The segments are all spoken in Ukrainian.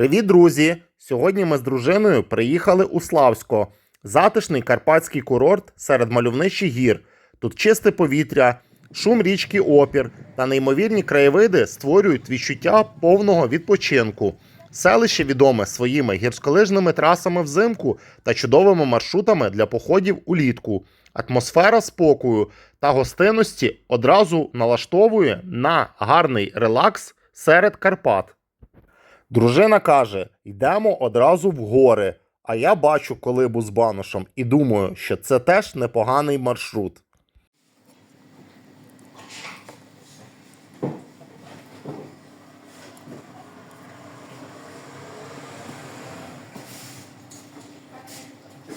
Привіт, друзі! Сьогодні ми з дружиною приїхали у Славсько, затишний карпатський курорт серед мальовничих гір. Тут чисте повітря, шум річки Опір та неймовірні краєвиди створюють відчуття повного відпочинку. Селище відоме своїми гірськолижними трасами взимку та чудовими маршрутами для походів улітку. Атмосфера спокою та гостинності одразу налаштовує на гарний релакс серед Карпат. Дружина каже: йдемо одразу в гори. А я бачу колибу з баношем і думаю, що це теж непоганий маршрут.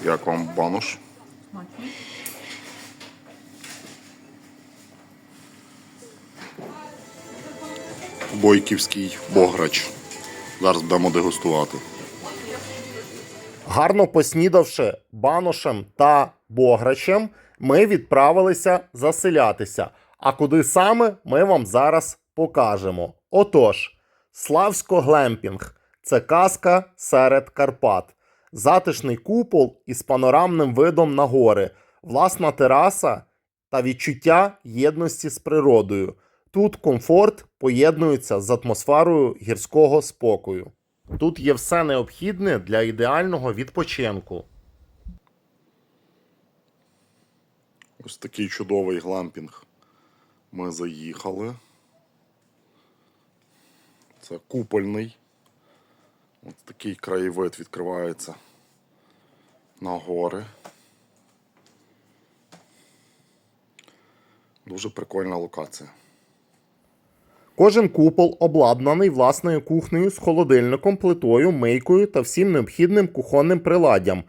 Як вам банош? Бойківський бограч. Зараз будемо дегустувати. Гарно поснідавши баношем та бограчем, ми відправилися заселятися. А куди саме ми вам зараз покажемо. Отож, Славсько Глемпінг це казка серед Карпат, затишний купол із панорамним видом на гори, власна тераса та відчуття єдності з природою. Тут комфорт поєднується з атмосферою гірського спокою. Тут є все необхідне для ідеального відпочинку. Ось такий чудовий глампінг. Ми заїхали. Це купольний. Ось такий краєвид відкривається на гори. Дуже прикольна локація. Кожен купол обладнаний власною кухнею з холодильником, плитою, мийкою та всім необхідним кухонним приладдям.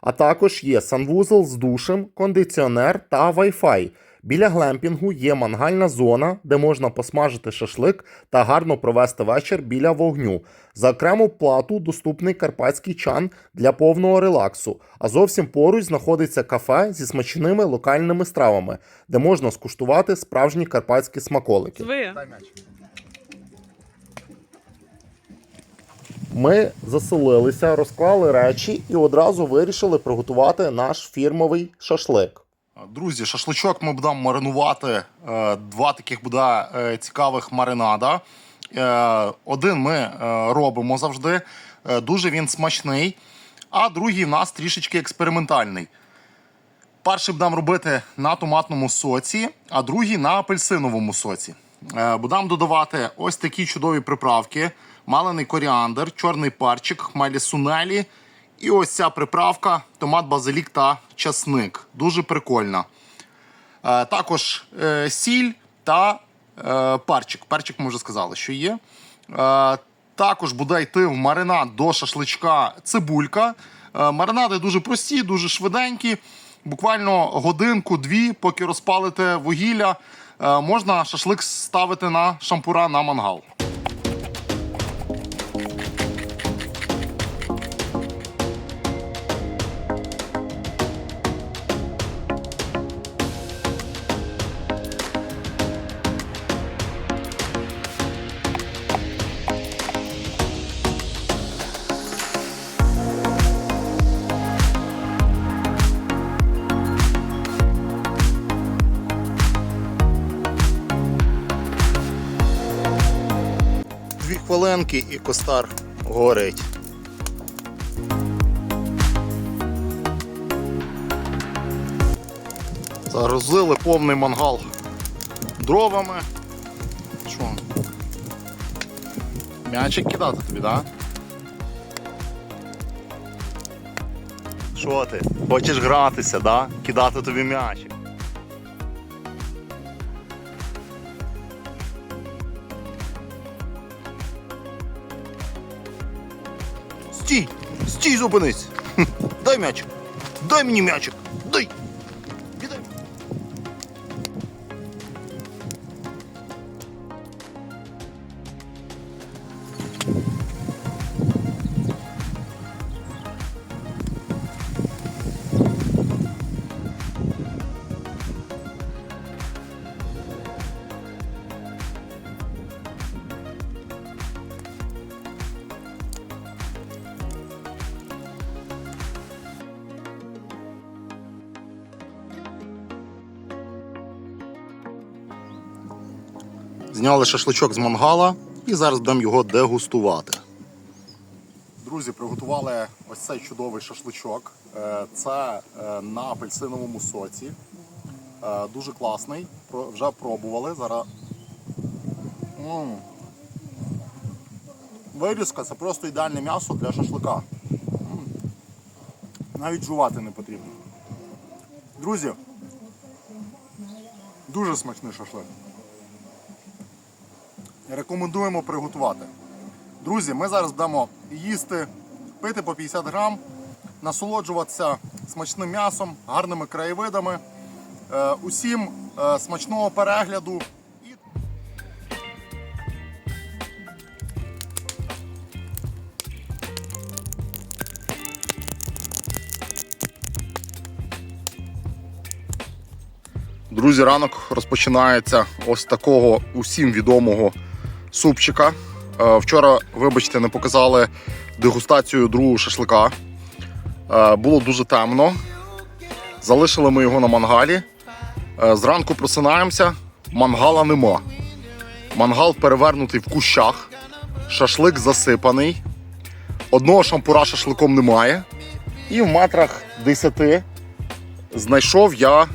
А також є санвузол з душем, кондиціонер та Wi-Fi. Біля глемпінгу є мангальна зона, де можна посмажити шашлик та гарно провести вечір біля вогню. За окрему плату доступний карпатський чан для повного релаксу. А зовсім поруч знаходиться кафе зі смачними локальними стравами, де можна скуштувати справжні карпатські смаколики. Ви. Ми заселилися, розклали речі і одразу вирішили приготувати наш фірмовий шашлик. Друзі, шашличок ми будемо маринувати. е, Два таких буде е, цікавих маринада. Е, Один ми робимо завжди. Дуже він смачний. А другий в нас трішечки експериментальний. Перший будемо робити на томатному соці, а другий на апельсиновому соці. Будемо додавати ось такі чудові приправки: малений коріандр, чорний парчик, хмелі сунелі. І ось ця приправка, томат, базилік та часник. Дуже прикольна. Е, Також е, сіль та е, перчик. Перчик ми вже сказали, що є. Також буде йти в маринад до шашличка цибулька. Маринади дуже прості, дуже швиденькі. Буквально годинку-дві, поки розпалите вугілля, можна шашлик ставити на шампура на мангал. Дві і костар горить. Загрузили повний мангал дровами. Що? М'ячик кидати тобі, так? Да? Що ти? Хочеш гратися, да? Кидати тобі м'ячик. Стій, зупинись! Дай м'ячик! Дай мені м'ячик! Дай! Зняли шашличок з мангала і зараз будемо його дегустувати. Друзі, приготували ось цей чудовий шашличок. Е, Це е, на апельсиновому соці. Е, Дуже класний. Вже пробували. Зараз. Вирізка це просто ідеальне м'ясо для шашлика. Навіть жувати не потрібно. Друзі, дуже смачний шашлик. Рекомендуємо приготувати. Друзі, ми зараз будемо їсти, пити по 50 грам, насолоджуватися смачним м'ясом, гарними краєвидами. Е, усім е, смачного перегляду. Друзі, ранок розпочинається ось такого усім відомого супчика. Е, Вчора, вибачте, не показали дегустацію другого шашлика. Е, Було дуже темно. Залишили ми його на мангалі. Е, Зранку просинаємося, мангала нема. Мангал перевернутий в кущах, шашлик засипаний. Одного шампура шашликом немає. І в метрах 10 знайшов я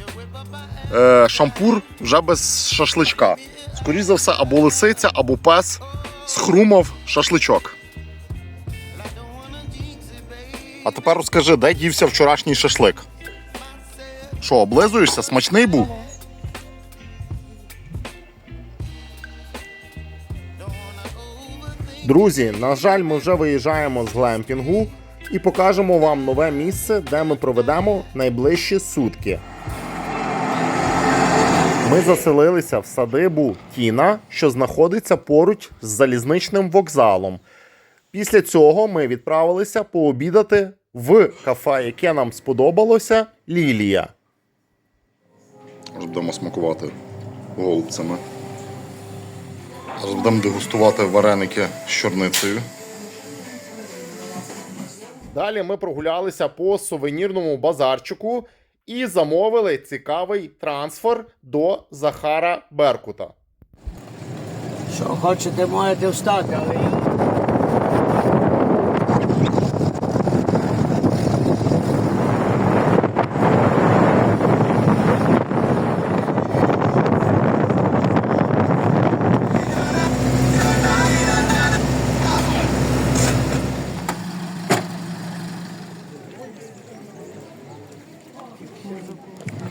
шампур вже без шашличка. Скоріше за все, або лисиця, або пес схрумав шашличок. А тепер розкажи, де дівся вчорашній шашлик? Що, облизуєшся? Смачний був? Друзі, на жаль, ми вже виїжджаємо з глемпінгу і покажемо вам нове місце, де ми проведемо найближчі сутки. Ми заселилися в садибу Тіна, що знаходиться поруч з залізничним вокзалом. Після цього ми відправилися пообідати в кафе, яке нам сподобалося Лілія. Зараз будемо смакувати голубцями. Зараз будемо дегустувати вареники з чорницею. Далі ми прогулялися по сувенірному базарчику і замовили цікавий трансфер до Захара Беркута. Що хочете, можете встати, але я.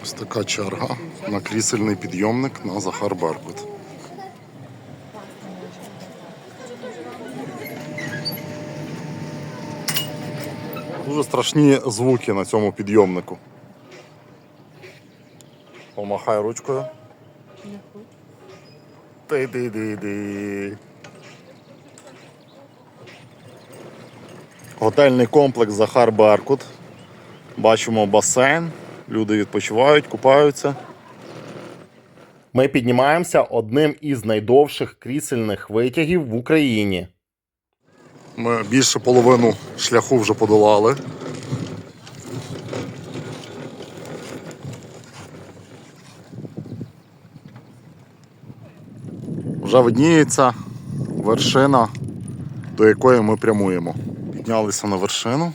Ось така черга на крісельний підйомник на Захар Беркут. Дуже страшні звуки на цьому підйомнику. Помахай ручкою. Ти-ди-ди-ди. Готельний комплекс Захар Беркут. Бачимо басейн, люди відпочивають, купаються. Ми піднімаємося одним із найдовших крісельних витягів в Україні. Ми більше половину шляху вже подолали. Вже видніється вершина, до якої ми прямуємо. Піднялися на вершину.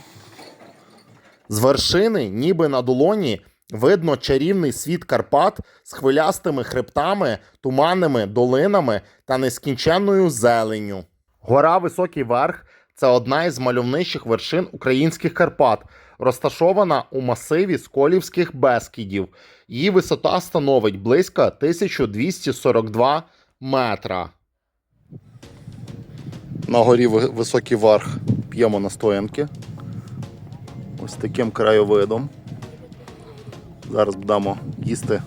З вершини, ніби на долоні, видно чарівний світ Карпат з хвилястими хребтами, туманними долинами та нескінченною зеленню. Гора Високий Верх це одна із мальовничих вершин українських Карпат, розташована у масиві Сколівських Бескідів. Її висота становить близько 1242 метра. На горі високий верх п'ємо настоянки. Ось таким краєвидом. Зараз будемо їсти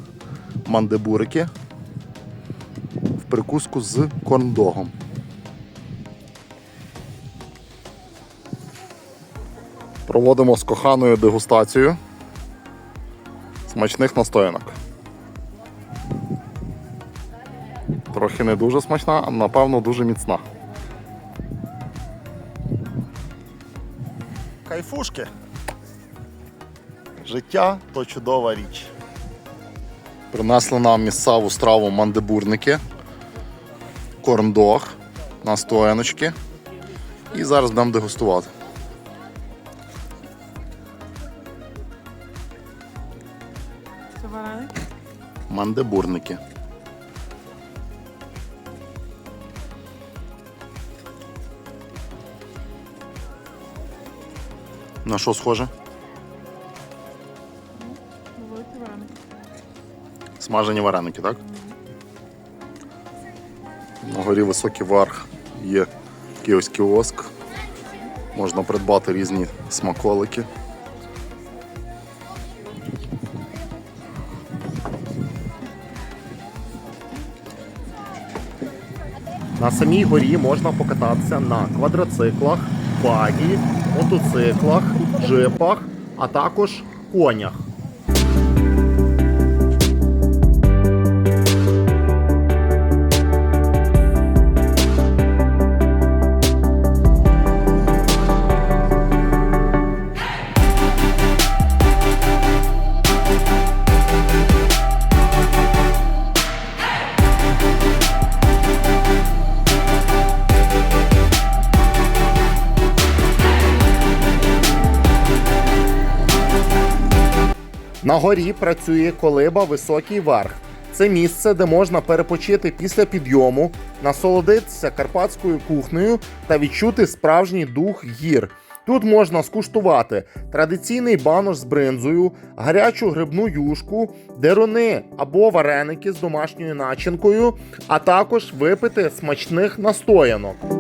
мандибурики в прикуску з корндогом. Проводимо з коханою дегустацію смачних настоянок. Трохи не дуже смачна, а напевно дуже міцна. Кайфушки. Життя то чудова річ. Принесли нам місцеву страву мандибурники. корндог на стояночки. І зараз будемо дегустувати. Це вареник? Мандебурники. На що схоже? Смажені вареники, так? На горі високий верх є такий ось кіоск. Можна придбати різні смаколики. На самій горі можна покататися на квадроциклах, багі, мотоциклах, джипах, а також конях. На горі працює колиба Високий верх. Це місце, де можна перепочити після підйому, насолодитися карпатською кухнею та відчути справжній дух гір. Тут можна скуштувати традиційний банош з бринзою, гарячу грибну юшку, деруни або вареники з домашньою начинкою, а також випити смачних настоянок.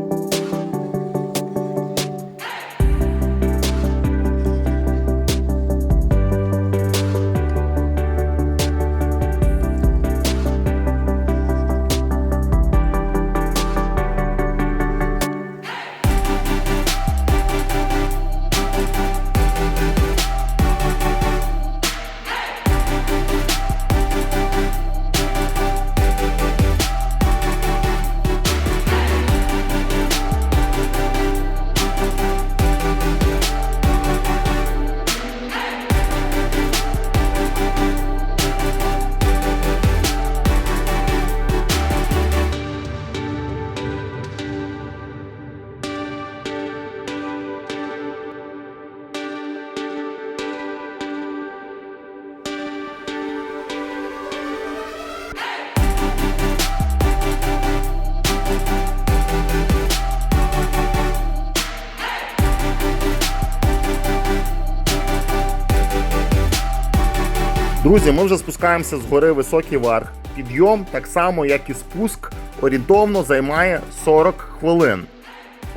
Друзі, ми вже спускаємося з гори Високий Верх. Підйом, так само як і спуск, орієнтовно займає 40 хвилин.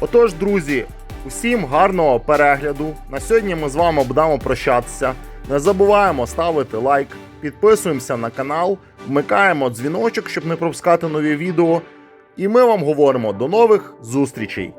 Отож, друзі, усім гарного перегляду. На сьогодні ми з вами будемо прощатися. Не забуваємо ставити лайк, підписуємося на канал, вмикаємо дзвіночок, щоб не пропускати нові відео. І ми вам говоримо до нових зустрічей!